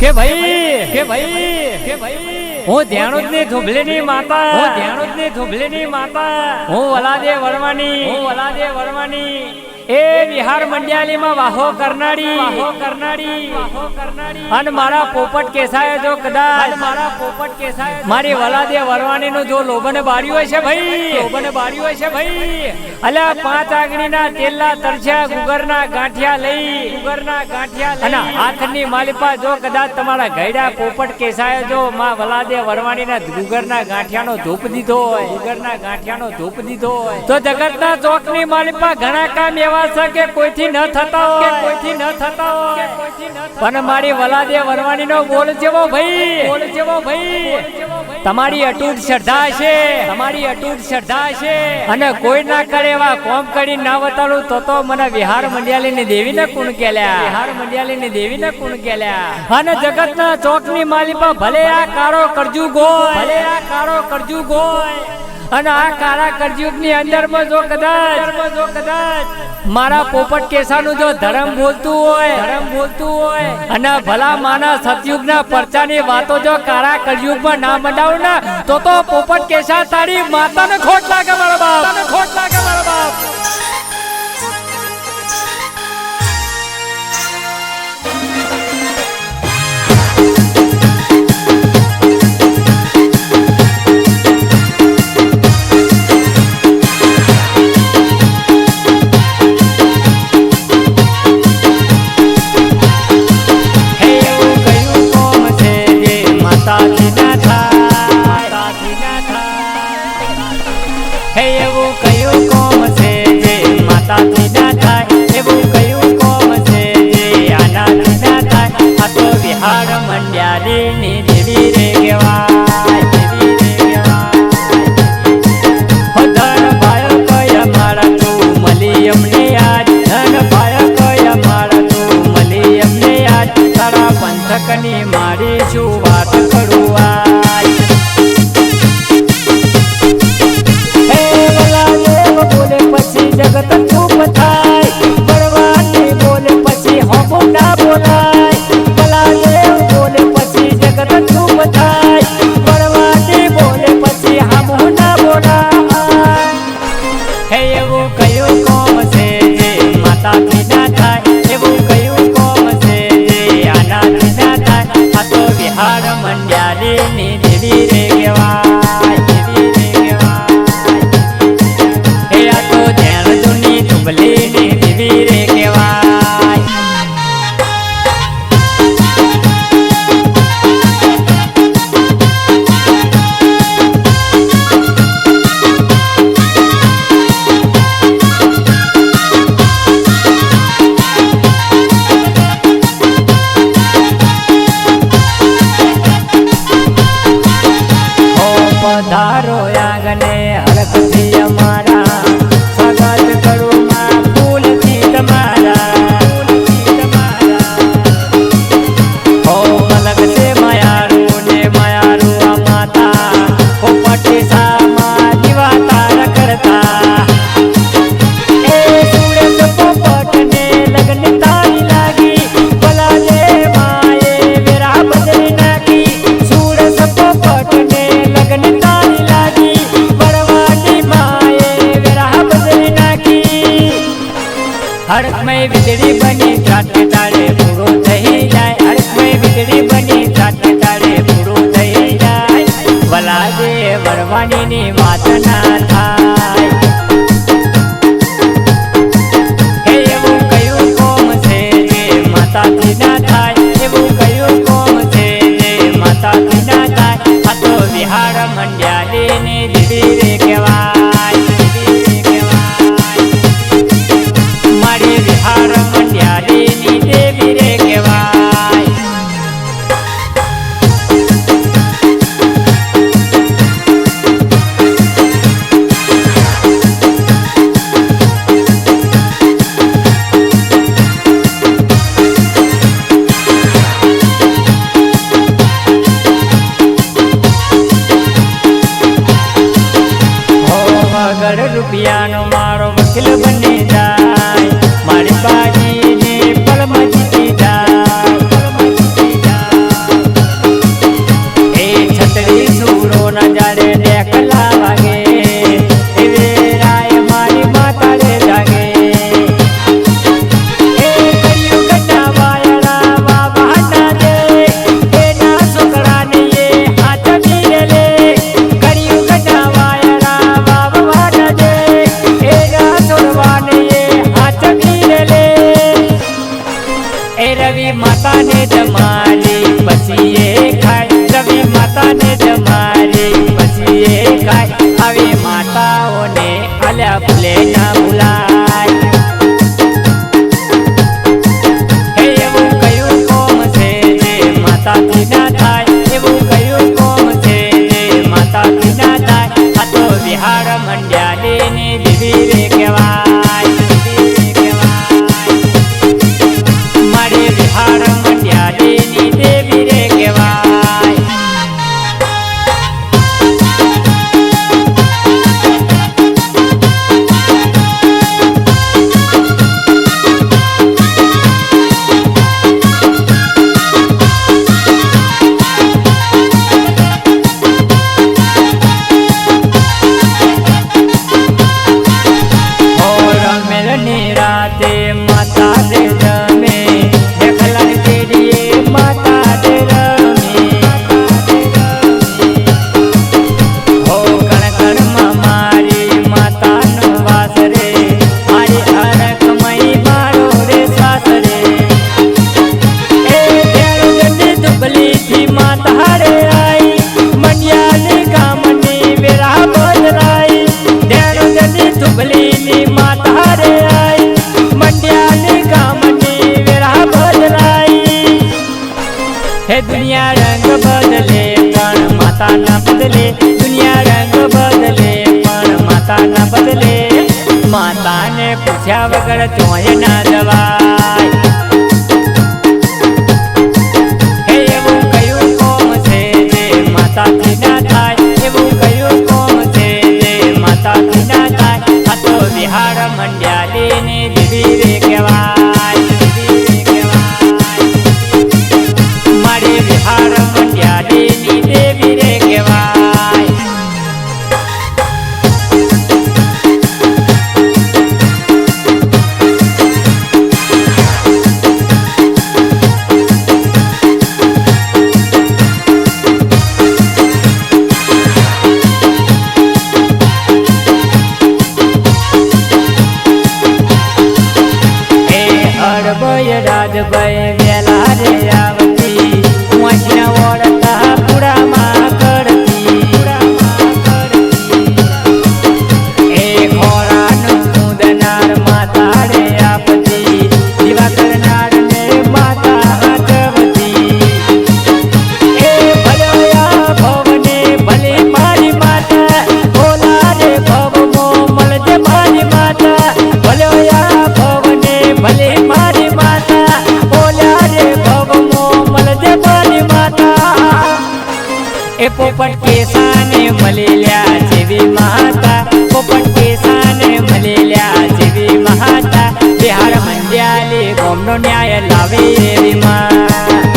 કે ભાઈ કે ભાઈ કે ભાઈ હું ધ્યાણુજની ધુબલી ની માતા હું ધ્યાણુજની ધુબલી ની માતા. હું વલાદે વરવાની હું વલાદે વરવાની એ વિહાર મંડ્યાલી માં વાહો કરનાડી વાહો કરનાડી વાહો કરનાડી અને મારા પોપટ કેસાય જો કદાચ મારા પોપટ કેસાય મારી વલાદે વરવાની નું જો લોબને બાર્યું હશે ભાઈ. લોબને બાર્યું હશે ભાઈ. અલ્યા પાંચ આગણી ના તેલના તરછ્યા ગુગર ના ગાંઠિયા લઈ. ગુગર ના ગાંઠિયા અને હાથની માલિપા જો કદાચ તમારા ગયડા પોપટ કેસાય જો માં વલાદે વરવાણી ના ગુગર ના ગાંઠિયાનો ધૂપ દીધો હોય. ગુગર ના ગાંઠિયાનો ધૂપ દીધો હોય. તો જગત ના ચોકની માલિપા ઘણા કામ એવા છે કે કોઈથી ન થતા હોય. કોઈથી ન થતા હોય. પણ મારી વલાદે વરવાણી નો બોલ જેવો ભાઈ. બોલ જેવો ભાઈ. તમારી અટૂટ શ્રદ્ધા છે. તમારી અટૂટ શ્રદ્ધા છે. અને કોઈ ના કરે એવા કોમ કરી ના વતાડું તો તો મને વિહાર મંડિયાલી ની દેવી ને કુણ કેલ્યા? વિહાર મંડિયાલી ની દેવી ને કુણ કેલ્યા? અને જગત ના ચોકની માલિપા ભલે આ કાળો કરજુ ગોય. ભલે આ કાળો કરજુ ગોય. અને આ કાળા કરજુગની અંદરમાં જો કદાચ મારા પોપટ કેસાનું જો ધર્મ બોલતું હોય ધર્મ બોલતું હોય અને ભલા માના સતયુગ ના પરચાની વાતો જો કાળા કળયુગમાં ના મંડાવ ને, તો તો પોપટ કેસા તારી માતાને ખોટ લાગે મારા બાપ. કયા મંડ્યા તું મળી અમને યાદ તારા પંથકની મારી શું વાત કરું அவளே વલાદે વરવાણીની વાત ના થાય ડાલીની દીદી કેવા બદલે દુનિયા રંગ બદલે પણ માતાના બદલે માતાને પૂછ્યા વગર ચોય ના જવા વરસાદ ભાઈ વેલા રે આવતી. વાંચ્યા કેસાને મળેલ્યા જેવી માતા પોપટ કેસાને મળેલ્યા જેવી માતા બિહાર મંડ્યાલી ગોમનો ન્યાય લાવે એવી માં